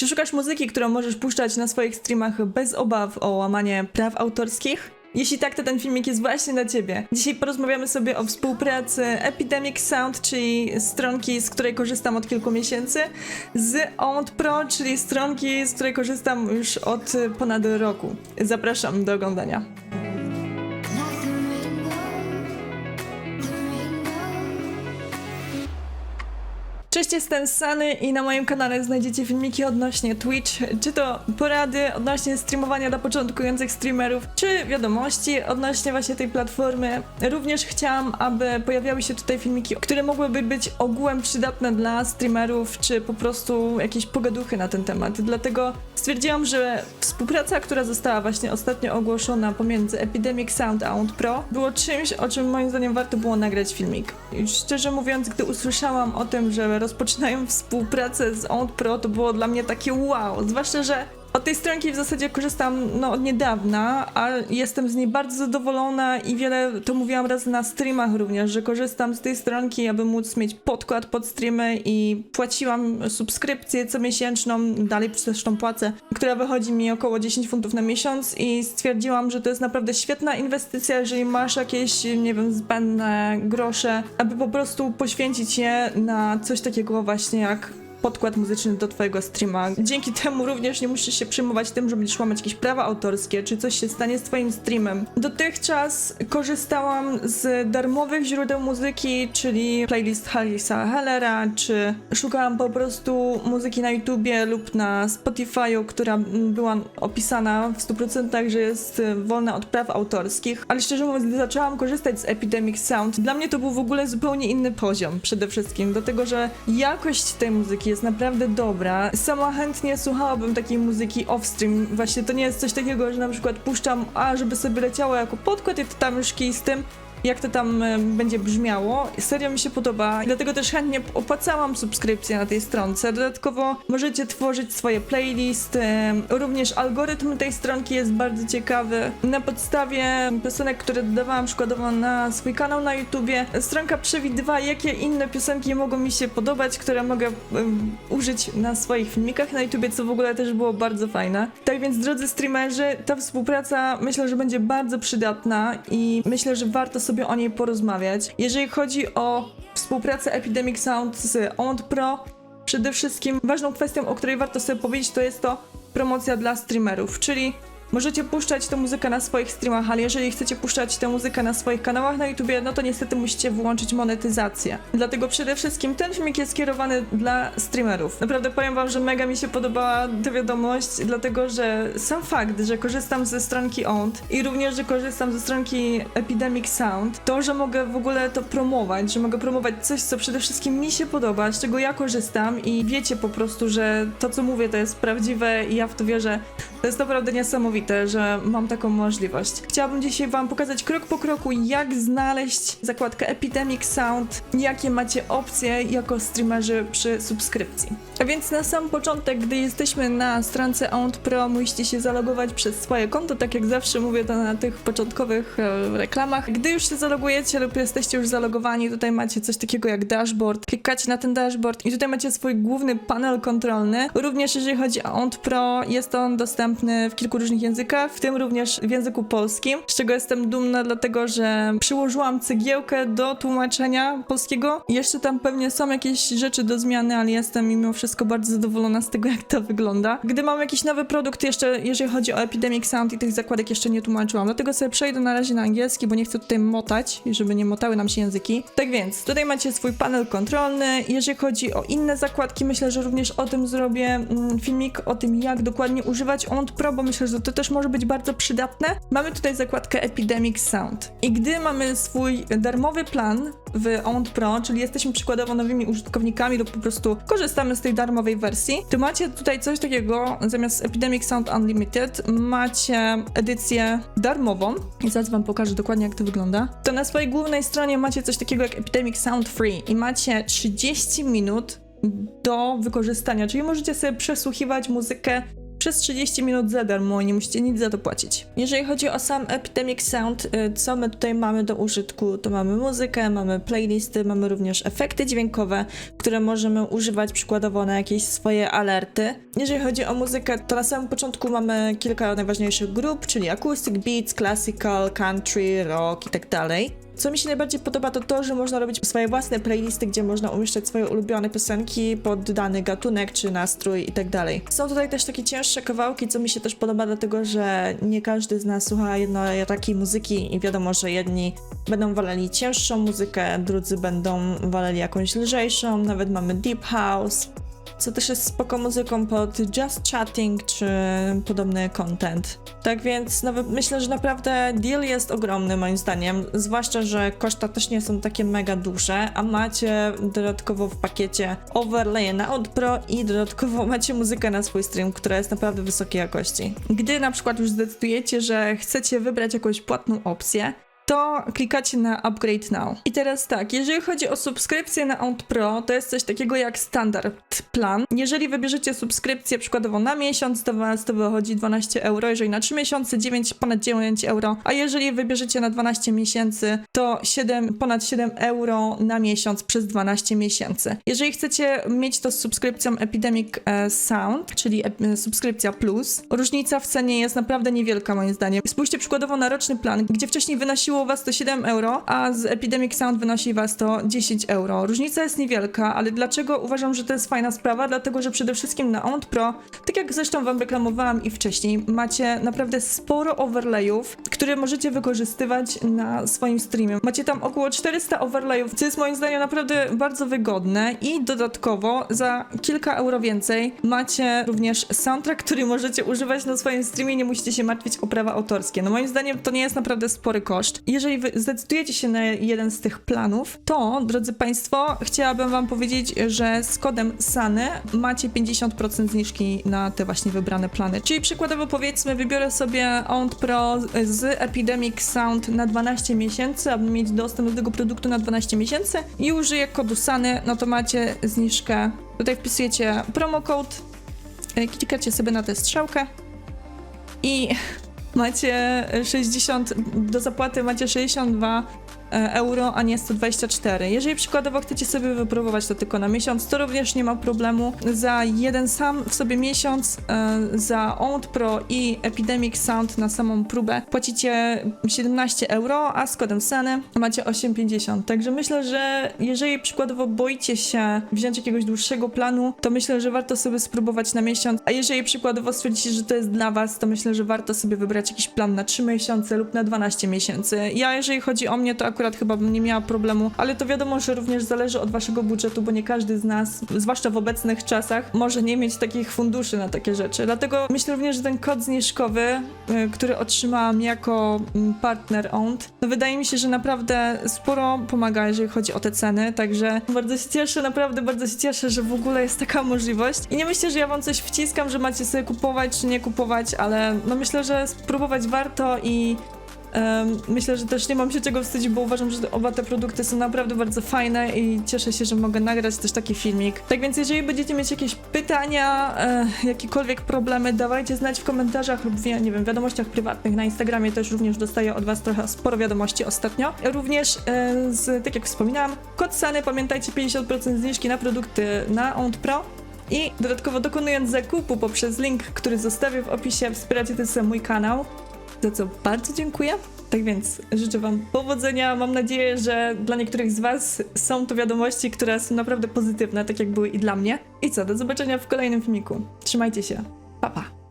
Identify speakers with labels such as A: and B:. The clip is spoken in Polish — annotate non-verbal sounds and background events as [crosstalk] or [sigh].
A: Czy szukasz muzyki, którą możesz puszczać na swoich streamach bez obaw o łamanie praw autorskich? Jeśli tak, to ten filmik jest właśnie dla Ciebie. Dzisiaj porozmawiamy sobie o współpracy Epidemic Sound, czyli stronki, z której korzystam od kilku miesięcy, z Owned Pro, czyli stronki, z której korzystam już od ponad roku. Zapraszam do oglądania. Cześć, jestem Sany i na moim kanale znajdziecie filmiki odnośnie Twitch, czy to porady odnośnie streamowania dla początkujących streamerów, czy wiadomości odnośnie właśnie tej platformy. Również chciałam, aby pojawiały się tutaj filmiki, które mogłyby być ogółem przydatne dla streamerów, czy po prostu jakieś pogaduchy na ten temat. Dlatego stwierdziłam, że współpraca, która została właśnie ostatnio ogłoszona pomiędzy Epidemic Sound a Pro, było czymś, o czym moim zdaniem warto było nagrać filmik. I szczerze mówiąc, gdy usłyszałam o tym, że rozpoczynają współpracę z Owned Pro, to było dla mnie takie wow, zwłaszcza, że od tej stronki w zasadzie korzystam no, od niedawna, a jestem z niej bardzo zadowolona i wiele to mówiłam raz na streamach również, że korzystam z tej stronki, aby móc mieć podkład pod streamy i płaciłam subskrypcję comiesięczną, dalej zresztą płacę, która wychodzi mi około 10 funtów na miesiąc i stwierdziłam, że to jest naprawdę świetna inwestycja, jeżeli masz jakieś, nie wiem, zbędne grosze, aby po prostu poświęcić je na coś takiego właśnie jak podkład muzyczny do twojego streama. Dzięki temu również nie musisz się przejmować tym, że będziesz łamać jakieś prawa autorskie, czy coś się stanie z twoim streamem. Dotychczas korzystałam z darmowych źródeł muzyki, czyli playlist Halisa Hellera, czy szukałam po prostu muzyki na YouTubie lub na Spotify'u, która była opisana w 100%, że jest wolna od praw autorskich. Ale szczerze mówiąc, gdy zaczęłam korzystać z Epidemic Sound, dla mnie to był w ogóle zupełnie inny poziom przede wszystkim, dlatego że jakość tej muzyki jest naprawdę dobra. Sama chętnie słuchałabym takiej muzyki off-stream. Właśnie to nie jest coś takiego, że na przykład puszczam, a żeby sobie leciało jako podkład i to tam już kij z tym, jak to tam będzie brzmiało. Serio mi się podoba, dlatego też chętnie opłacałam subskrypcję na tej stronce. Dodatkowo możecie tworzyć swoje playlisty. Również algorytm tej stronki jest bardzo ciekawy. Na podstawie piosenek, które dodawałam przykładowo na swój kanał na YouTubie, stronka przewidywała, jakie inne piosenki mogą mi się podobać, które mogę em, użyć na swoich filmikach na YouTubie, co w ogóle też było bardzo fajne. Tak więc, drodzy streamerzy, ta współpraca myślę, że będzie bardzo przydatna i myślę, że warto sobie o niej porozmawiać. Jeżeli chodzi o współpracę Epidemic Sound z Owned Pro, przede wszystkim ważną kwestią, o której warto sobie powiedzieć, to jest to promocja dla streamerów, czyli Możecie puszczać tę muzykę na swoich streamach, ale jeżeli chcecie puszczać tę muzykę na swoich kanałach na YouTubie, no to niestety musicie wyłączyć monetyzację. Dlatego przede wszystkim ten filmik jest skierowany dla streamerów. Naprawdę powiem wam, że mega mi się podobała ta wiadomość, dlatego że sam fakt, że korzystam ze stronki Owned i również, że korzystam ze stronki Epidemic Sound, to, że mogę w ogóle to promować, że mogę promować coś, co przede wszystkim mi się podoba, z czego ja korzystam i wiecie po prostu, że to, co mówię, to jest prawdziwe i ja w to wierzę. To jest naprawdę niesamowite, że mam taką możliwość. Chciałabym dzisiaj Wam pokazać krok po kroku, jak znaleźć zakładkę Epidemic Sound, jakie macie opcje jako streamerzy przy subskrypcji. A więc na sam początek, gdy jesteśmy na stronce Owned Pro, musicie się zalogować przez swoje konto, tak jak zawsze mówię to na tych początkowych e, reklamach. Gdy już się zalogujecie lub jesteście już zalogowani, tutaj macie coś takiego jak dashboard. Klikacie na ten dashboard i tutaj macie swój główny panel kontrolny. Również jeżeli chodzi o Owned Pro, jest on dostępny w kilku różnych językach, w tym również w języku polskim, z czego jestem dumna, dlatego że przyłożyłam cegiełkę do tłumaczenia polskiego. Jeszcze tam pewnie są jakieś rzeczy do zmiany, ale jestem mimo wszystko bardzo zadowolona z tego, [laughs] jak to wygląda. Gdy mam jakiś nowy produkt, jeszcze jeżeli chodzi o Epidemic Sound i tych zakładek jeszcze nie tłumaczyłam, dlatego sobie przejdę na razie na angielski, bo nie chcę tutaj motać, żeby nie motały nam się języki. Tak więc, tutaj macie swój panel kontrolny. Jeżeli chodzi o inne zakładki, myślę, że również o tym zrobię mm, filmik, o tym jak dokładnie używać Owned Pro, bo myślę, że to też może być bardzo przydatne. Mamy tutaj zakładkę Epidemic Sound. I gdy mamy swój darmowy plan w Owned Pro, czyli jesteśmy przykładowo nowymi użytkownikami lub po prostu korzystamy z tej darmowej wersji, to macie tutaj coś takiego, zamiast Epidemic Sound Unlimited macie edycję darmową i zaraz wam pokażę dokładnie jak to wygląda. To na swojej głównej stronie macie coś takiego jak Epidemic Sound Free i macie 30 minut do wykorzystania, czyli możecie sobie przesłuchiwać muzykę przez 30 minut za darmo, nie musicie nic za to płacić. Jeżeli chodzi o sam Epidemic Sound, y, co my tutaj mamy do użytku, to mamy muzykę, mamy playlisty, mamy również efekty dźwiękowe, które możemy używać przykładowo na jakieś swoje alerty. Jeżeli chodzi o muzykę, to na samym początku mamy kilka najważniejszych grup, czyli acoustic beats, classical, country, rock i tak. Co mi się najbardziej podoba, to to, że można robić swoje własne playlisty, gdzie można umieszczać swoje ulubione piosenki pod dany gatunek czy nastrój i tak. Są tutaj też takie cięższe kawałki, co mi się też podoba, dlatego że nie każdy z nas słucha jednej takiej muzyki i wiadomo, że jedni będą waleli cięższą muzykę, drudzy będą waleli jakąś lżejszą, nawet mamy deep house, co też jest spoko muzyką pod just chatting czy podobny content. Tak więc nawet myślę, że naprawdę deal jest ogromny moim zdaniem, zwłaszcza, że koszta też nie są takie mega duże, a macie dodatkowo w pakiecie overlay na Out Pro i dodatkowo [laughs] macie muzykę na swój stream, która jest naprawdę wysokiej jakości. Gdy na przykład już zdecydujecie, że chcecie wybrać jakąś płatną opcję, to klikacie na Upgrade Now. I teraz tak, jeżeli chodzi o subskrypcję na Out Pro, to jest coś takiego jak standard plan. Jeżeli wybierzecie subskrypcję przykładowo na miesiąc, to was to wychodzi 12 euro, jeżeli na 3 miesiące 9, ponad 9 euro, a jeżeli wybierzecie na 12 miesięcy, to 7, ponad 7 euro na miesiąc przez 12 miesięcy. Jeżeli chcecie mieć to z subskrypcją Epidemic e, Sound, czyli e, subskrypcja plus, różnica w cenie jest naprawdę niewielka moim zdaniem. Spójrzcie przykładowo na roczny plan, gdzie wcześniej wynosiło was to 7 euro, a z Epidemic Sound wynosi was to 10 euro. Różnica jest niewielka, ale dlaczego uważam, że to jest fajna sprawa? Dlatego, że przede wszystkim na Ont Pro, tak jak zresztą wam reklamowałam i wcześniej, macie naprawdę sporo overlayów, które możecie wykorzystywać na swoim streamie. Macie tam około 400 overlayów, co jest moim zdaniem naprawdę bardzo wygodne i dodatkowo za kilka euro więcej macie również soundtrack, który możecie używać na swoim streamie, nie musicie się martwić o prawa autorskie. No moim zdaniem to nie jest naprawdę spory koszt. Jeżeli zdecydujecie się na jeden z tych planów, to, drodzy Państwo, chciałabym Wam powiedzieć, że z kodem SANY macie 50% zniżki na te właśnie wybrane plany. Czyli przykładowo powiedzmy, wybiorę sobie OUNT Pro z Epidemic Sound na 12 miesięcy, aby mieć dostęp do tego produktu na 12 miesięcy i użyję kodu SANY, no to macie zniżkę. Tutaj wpisujecie promo code, e, klikacie sobie na tę strzałkę i macie 60, do zapłaty macie 62 e, euro, a nie 124. Jeżeli przykładowo chcecie sobie wypróbować to tylko na miesiąc, to również nie ma problemu. Za jeden sam w sobie miesiąc, e, za OUT Pro i Epidemic Sound na samą próbę płacicie 17 euro, a z kodem SANY macie 8,50. Także myślę, że jeżeli przykładowo boicie się wziąć jakiegoś dłuższego planu, to myślę, że warto sobie spróbować na miesiąc, a jeżeli przykładowo stwierdzicie, że to jest dla was, to myślę, że warto sobie wybrać jakiś plan na 3 miesiące lub na 12 miesięcy. Ja, jeżeli chodzi o mnie, to akurat chyba bym nie miała problemu, ale to wiadomo, że również zależy od waszego budżetu, bo nie każdy z nas, zwłaszcza w obecnych czasach, może nie mieć takich funduszy na takie rzeczy. Dlatego myślę również, że ten kod zniżkowy, y, który otrzymałam jako mm, partner owned, no wydaje mi się, że naprawdę sporo pomaga, jeżeli chodzi o te ceny, także bardzo się cieszę, naprawdę bardzo się cieszę, że w ogóle jest taka możliwość. I nie myślę, że ja wam coś wciskam, że macie sobie kupować czy nie kupować, ale no myślę, że spróbować warto i Myślę, że też nie mam się czego wstydzić, bo uważam, że oba te produkty są naprawdę bardzo fajne i cieszę się, że mogę nagrać też taki filmik. Tak więc jeżeli będziecie mieć jakieś pytania, e, jakiekolwiek problemy, dawajcie znać w komentarzach lub w, nie wiem, wiadomościach prywatnych. Na Instagramie też również dostaję od was trochę sporo wiadomości ostatnio. Również e, z, tak jak wspominałam, kod SANY, pamiętajcie 50% zniżki na produkty na OUNT Pro. I dodatkowo dokonując zakupu poprzez link, który zostawię w opisie, wspieracie też mój kanał za co bardzo dziękuję. Tak więc życzę Wam powodzenia. Mam nadzieję, że dla niektórych z Was są to wiadomości, które są naprawdę pozytywne, tak jak były i dla mnie. I co, do zobaczenia w kolejnym filmiku. Trzymajcie się. Pa, pa.